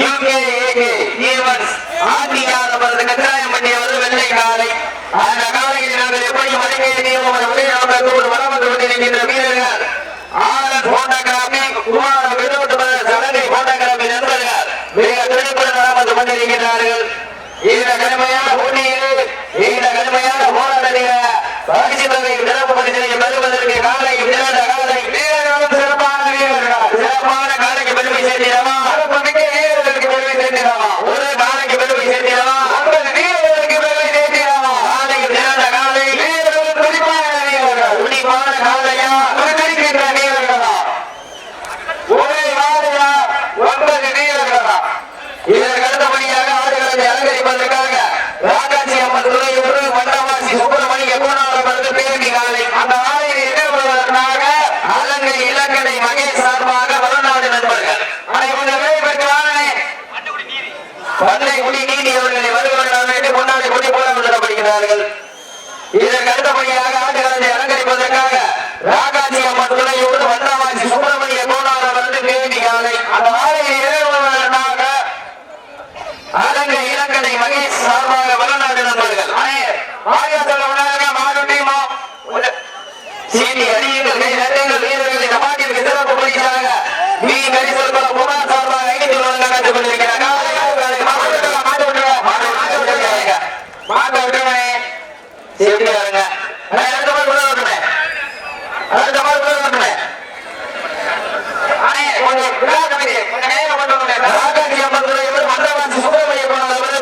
UK கட்டாயம் evens வெள்ளை காலை. அந்த காலையில் நாங்கள் எப்படி மணிக்கை நியமனம் விளையாடுவதோடு வளம் வந்து கொண்டிருக்கின்ற வீரர்கள். ஆனந்த் போட்டோகிராபி குமார சடங்கை போட்டோகிராபி நண்பர்கள். மிக துடிப்புடன் வளம் கொண்டிருக்கிறார்கள் இந்த கடுமையான போட்டியில் இந்த கடுமையான போராட்டத்தில் தொகை பெறுவதற்கு காலை விளையாட காலை பண்டை நீதி அவர்களை வருகிறார்கள் என்று முன்னாடி கொடி போல விடப்படுகிறார்கள் இதற்கு அடுத்தபடியாக ஆடுகளத்தை அலங்கரிப்பதற்காக ராகாஜி அம்மன் துணையோடு வண்ணவாசி சுப்பிரமணிய கோணாளர் வந்து பேரணி காலை. அந்த ஆலையை அலங்கை இலங்கடை மகேஷ் சார்பாக வடநாடு நண்பர்கள். ஆயிரத்தி விட்டுருவேன் எப்படி வருங்க அடுத்த மாதிரி கூட வந்துட்டேன் அடுத்த மாதிரி கூட வந்துட்டேன் கொஞ்சம்